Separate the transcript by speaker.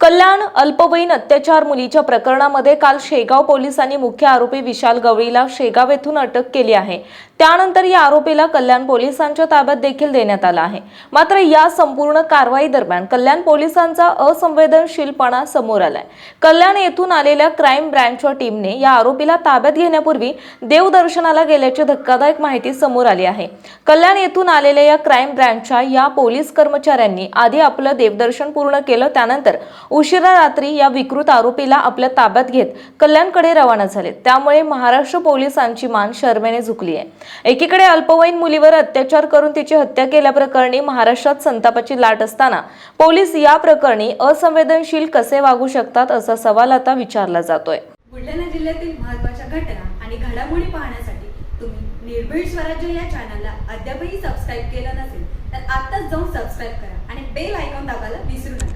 Speaker 1: कल्याण अल्पवयीन अत्याचार मुलीच्या प्रकरणामध्ये काल शेगाव पोलिसांनी मुख्य आरोपी विशाल गवळीला शेगाव येथून अटक केली आहे. त्यानंतर या आरोपीला कल्याण पोलिसांच्या ताब्यात देखील देण्यात आला आहे. मात्र या संपूर्ण कारवाई दरम्यान कल्याण पोलिसांचा असंवेदनशीलपणा समोर आलाय. कल्याण येथून आलेल्या क्राईम ब्रँचच्या टीमने या आरोपीला ताब्यात घेण्यापूर्वी देवदर्शनाला गेल्याची धक्कादायक माहिती समोर आली आहे. कल्याण येथून आलेल्या या क्राईम ब्रँचच्या या पोलीस कर्मचाऱ्यांनी आधी आपलं देवदर्शन पूर्ण केलं त्यानंतर उशिरा रात्री या विकृत आरोपीला आपल्या ताब्यात घेत कल्याणकडे रवाना झाले. त्यामुळे महाराष्ट्र पोलिसांची मान शर्मेने झुकली आहे. एकीकडे अल्पवयीन मुलीवर अत्याचार करून तिची हत्या केल्याप्रकरणी महाराष्ट्रात संतापाची लाट असताना पोलीस या प्रकरणी असंवेदनशील कसे वागू शकतात असा सवाल आता विचारला जातोय.
Speaker 2: बुलढाणा जिल्ह्यातील महत्त्वाच्या घटना आणि घडामोडी पाहण्यासाठी तुम्ही निर्भीड स्वराज्य या चॅनलला अद्यापही सबस्क्राईब केलं नसेल तर आत्ताच जाऊन सबस्क्राईब करा आणि बेल आयकॉन दाबायला विसरू नका.